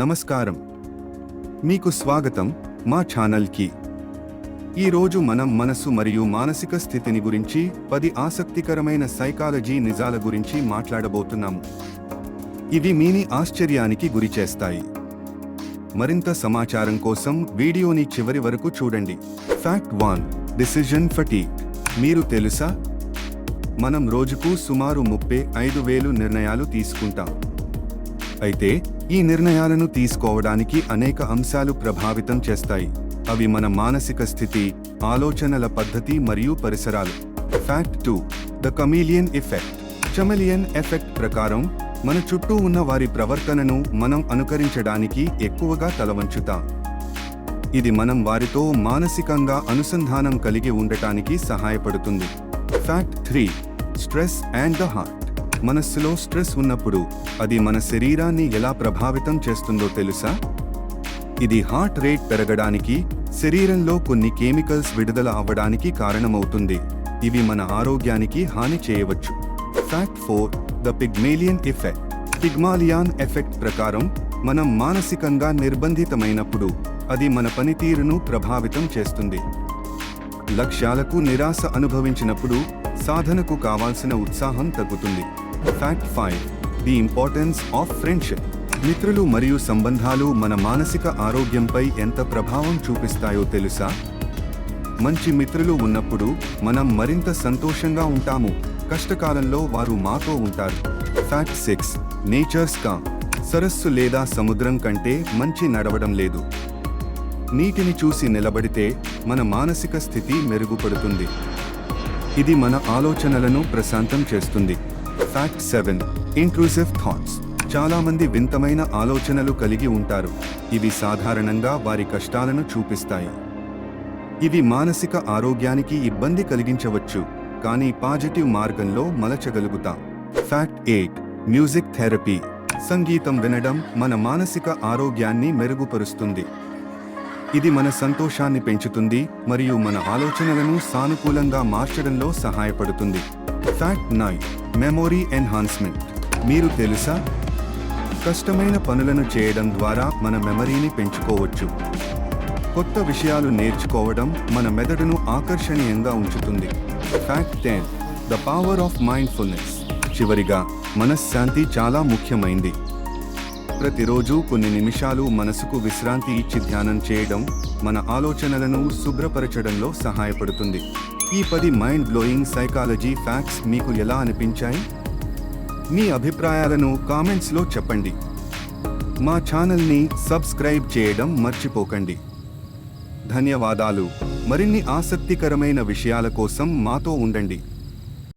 నమస్కారం. మీకు స్వాగతం మా ఛానల్కి. ఈరోజు మనం మనసు మరియు మానసిక స్థితిని గురించి పది ఆసక్తికరమైన సైకాలజీ నిజాల గురించి మాట్లాడబోతున్నాము. ఇవి మీని ఆశ్చర్యానికి గురిచేస్తాయి మరింత సమాచారం కోసం వీడియోని చివరి వరకు చూడండి. ఫ్యాక్ట్ వన్ డిసిజన్ ఫటీక్ మీరు తెలుసా? మనం రోజుకు సుమారు ముప్పై ఐదు వేలు నిర్ణయాలు తీసుకుంటాం. అయితే ఈ నిర్ణయాలను తీసుకోవడానికి అనేక అంశాలు ప్రభావితం చేస్తాయి. అవి మన మానసిక స్థితి ఆలోచనల పద్ధతి మరియు పరిసరాలు. Fact two the chameleon effect chameleon effect ప్రకారం మన చుట్టూ ఉన్న వారి ప్రవర్తనను మనం అనుకరించడానికి ఎక్కువగా తలవంచుతాం. ఇది మనం వారితో మానసికంగా అనుసంధానం కలిగి ఉండటానికి సహాయపడుతుంది. Fact three stress and the heart మనస్సులో స్ట్రెస్ ఉన్నప్పుడు అది మన శరీరాన్ని ఎలా ప్రభావితం చేస్తుందో తెలుసా? ఇది హార్ట్ రేట్ పెరగడానికి శరీరంలో కొన్ని కెమికల్స్ విడుదల అవ్వడానికి కారణమవుతుంది. ఇవి మన ఆరోగ్యానికి హాని చేయవచ్చు. Fact four the Pygmalion effect Pygmalion effect ప్రకారం మనం మానసికంగా నిర్బంధితమైనప్పుడు అది మన పనితీరును ప్రభావితం చేస్తుంది. లక్ష్యాలకు నిరాశ అనుభవించినప్పుడు సాధనకు కావాల్సిన ఉత్సాహం తగ్గుతుంది. Fact five the importance of friendship మిత్రులు మరియు సంబంధాలు మన మానసిక ఆరోగ్యంపై ఎంత ప్రభావం చూపిస్తాయో తెలుసా? మంచి మిత్రులు ఉన్నప్పుడు మనం మరింత సంతోషంగా ఉంటాము. కష్టకాలంలో వారు మాతో ఉంటారు. ఫ్యాక్ట్ సిక్స్ నేచర్స్ కా సరస్సు లేదా సముద్రం కంటే మంచి నడవడం లేదు. నీటిని చూసి నిలబడితే మన మానసిక స్థితి మెరుగుపడుతుంది. ఇది మన ఆలోచనలను ప్రశాంతం చేస్తుంది. ఫ్యాక్ట్ సెవెన్ ఇంక్లూసివ్ థాట్స్ చాలామంది వింతమైన ఆలోచనలు కలిగి ఉంటారు. ఇవి సాధారణంగా వారి కష్టాలను చూపిస్తాయి. ఇవి మానసిక ఆరోగ్యానికి ఇబ్బంది కలిగించవచ్చు. కానీ పాజిటివ్ మార్గంలో మలచగలుగుతా. ఫ్యాక్ట్ ఎయిట్ మ్యూజిక్ థెరపీ సంగీతం వినడం మన మానసిక ఆరోగ్యాన్ని మెరుగుపరుస్తుంది. ఇది మన సంతోషాన్ని పెంచుతుంది మరియు మన ఆలోచనలను సానుకూలంగా మార్చడంలో సహాయపడుతుంది. ఫ్యాక్ట్ నైన్ మెమొరీ ఎన్హాన్స్మెంట్ మీరు తెలుసా? కష్టమైన పనులను చేయడం ద్వారా మన మెమరీని పెంచుకోవచ్చు. కొత్త విషయాలు నేర్చుకోవడం మన మెదడును ఆకర్షణీయంగా ఉంచుతుంది. Fact ten the power of mindfulness చివరిగా మనశ్శాంతి చాలా ముఖ్యమైంది. ప్రతిరోజు కొన్ని నిమిషాలు మనసుకు విశ్రాంతి ఇచ్చి ధ్యానం చేయడం మన ఆలోచనలను శుభ్రపరచడంలో సహాయపడుతుంది. ఈ పది మైండ్ బ్లోయింగ్ సైకాలజీ ఫ్యాక్ట్స్ మీకు ఎలా అనిపించాయి? మీ అభిప్రాయాలను కామెంట్స్లో చెప్పండి. మా ఛానల్ని సబ్స్క్రైబ్ చేయడం మర్చిపోకండి. ధన్యవాదాలు. మరిన్ని ఆసక్తికరమైన విషయాల కోసం మాతో ఉండండి.